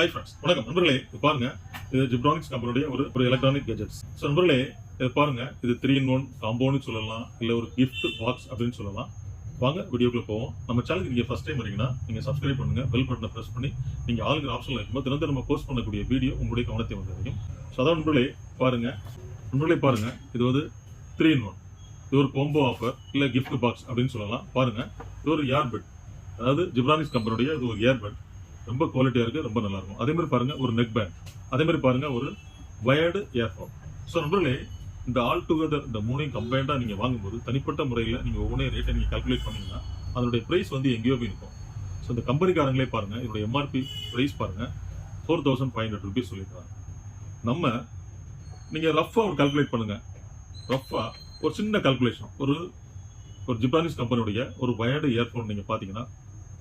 Hi friends வணக்கம். நண்பர்களே இது பாருங்க இது ஜிப்ரானிக்ஸ் கம்பெனியுடைய ஒரு ஒரு எலக்ட்ரானிக் கேஜெட்ஸ் ஸோ நண்பர்களே இது பாருங்க இது த்ரீ இன் ஒன் காம்போன்னு சொல்லலாம் இல்லை ஒரு கிஃப்ட் பாக்ஸ் அப்படின்னு சொல்லலாம். வாங்க வீடியோக்குள்ள போவோம். நம்ம சேனலுக்கு நீங்கள் ஃபர்ஸ்ட் டைம் வரீங்கன்னா நீங்கள் சப்ஸ்கிரைப் பண்ணுங்க பெல் பட்டனை ப்ரெஸ் பண்ணி நீங்கள் ஆளுங்கிற ஆப்ஷன்ல இருக்கும்போது தினந்தரம் நம்ம போஸ்ட் பண்ணக்கூடிய வீடியோ உங்களுடைய கவனத்தை வந்தடையும் ஸோ அதான் நண்பர்களே பாருங்க. நண்பர்களே பாருங்க இது வந்து த்ரீ இன் ஒன் இது ஒரு கொம்போ ஆஃபர் இல்லை கிஃப்ட் பாக்ஸ் அப்படின்னு சொல்லலாம். பாருங்க இது ஒரு ஏர்பெட் அதாவது ஜிப்ரானிக்ஸ் கம்பெனியுடைய இது ஒரு ஏர்பெட் ரொம்ப குவாலிட்டியா இருக்கு ரொம்ப நல்லா இருக்கும். அதே மாதிரி பாருங்க ஒரு நெக் பேண்ட் அதே மாதிரி பாருங்க ஒரு வயர்டு இயர்ஃபோன் ஸோ நண்பர்களே இந்த ஆல் டுகெதர் இந்த மூணையும் கம்பைண்டா நீங்க வாங்கும்போது தனிப்பட்ட முறையில் நீங்க ஒவ்வொன்றே ரேட்டை நீங்க கால்குலேட் பண்ணீங்கன்னா அதனுடைய பிரைஸ் வந்து எங்கேயோ போய் இருக்கும் ஸோ இந்த கம்பெனிக்காரங்களே பாருங்க இதோட எம்ஆர்பி பிரைஸ் பாருங்க four thousand five hundred rupees சொல்லியிருக்காங்க. நம்ம நீங்க ரஃபா ஒரு கால்குலேட் பண்ணுங்க. ரஃபா ஒரு சின்ன கால்குலேஷன் ஒரு ஒரு ஜிப்பானிஸ் கம்பெனியுடைய ஒரு வயர்டு இயர்ஃபோன் நீங்க பாத்தீங்கன்னா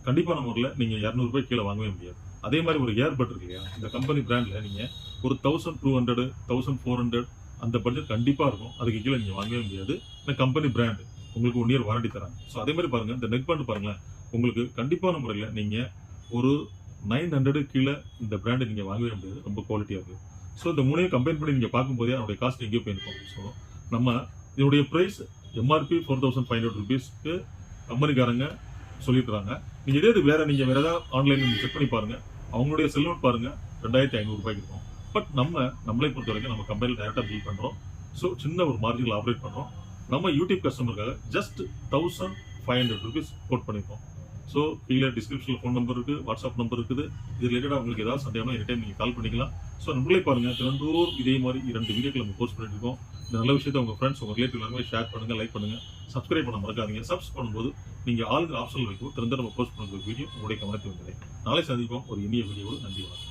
கண்டிப்பான முறையில் நீங்கள் இரநூறுபாய் கீழே வாங்கவே முடியாது. அதே மாதிரி ஒரு ஏர்பட் இருக்கு இல்லையா? இந்த கம்பெனி பிராண்டில் நீங்கள் ஒரு thousand two hundred thousand four hundred அந்த பட்ஜெட் கண்டிப்பாக இருக்கும். அதுக்கு கீழே நீங்கள் வாங்கவே முடியாது. இந்த கம்பெனி பிராண்ட் உங்களுக்கு ஒன் இயர் வாரண்டி தராங்க. ஸோ அதே மாதிரி பாருங்கள் இந்த நெக் பேண்ட் பாருங்களேன். உங்களுக்கு கண்டிப்பான முறையில் நீங்கள் ஒரு நைன் ஹண்ட்ரடு கீழே இந்த பிராண்டு நீங்கள் வாங்கவே முடியாது. ரொம்ப குவாலிட்டியாக இருக்குது ஸோ இந்த மூணையும் கம்பேர் பண்ணி நீங்கள் பார்க்கும்போதே அதனுடைய காஸ்ட் எங்கேயோ போயிருக்கும் ஸோ நம்ம இதனுடைய price MRP four thousand five hundred ருபீஸ்க்கு கம்பெனிக்காரங்க சொல்லிட்டுறாங்க நீங்கள் இதே இது வேற நீங்கள் வேறு ஏதாவது ஆன்லைனில் செக் பண்ணி பாருங்கள் அவங்களுடைய செல்வன் பாருங்கள் ரெண்டாயிரத்தி ஐநூறுரூபாய்க்கு இருக்கும். பட் நம்ம நம்மளை பொறுத்த வரைக்கும் நம்ம கம்பெனியில் டேரெக்டாக பில் பண்ணுறோம் ஸோ சின்ன ஒரு மார்ஜினில் ஆப்ரேட் பண்ணுறோம் நம்ம YouTube கஸ்டமருக்காக just thousand five hundred rupees quote பண்ணியிருக்கோம் ஸோ கீழே டிஸ்கிரிப்ஷனில் ஃபோன் நம்பர் இருக்குது வாட்ஸ்அப் நம்பர் இருக்குது. இது ரிலேட்டடாக உங்களுக்கு ஏதாவது சந்தேகம் எனி டைம் நீங்கள் கால் பண்ணிக்கலாம். ஸோ நம்மளே பாருங்கள் தினந்தோறும் இதே மாதிரி இரண்டு வீடியோக்கள் நம்ம போஸ்ட் பண்ணிட்டு இருக்கோம். இந்த நல்ல விஷயத்தை உங்க ஃப்ரெண்ட்ஸ் உங்கள் ரிலேட்டிவ் எல்லாருமே ஷேர் பண்ணுங்க லைக் பண்ணுங்க. சப்ஸ்கிரைப் பண்ண மறக்காதீங்க. சப்ஸ் பண்ணும்போது நீங்க ஆளுங்க ஆப்ஷன் வைக்கும் திறந்த நம்ம போஸ்ட் பண்ணுற வீடியோ உங்களுடைய கவனத்தில் வந்தது நாளை சந்திப்போம். ஒரு இனிய வீடியோவோடு நன்றி வணக்கம்.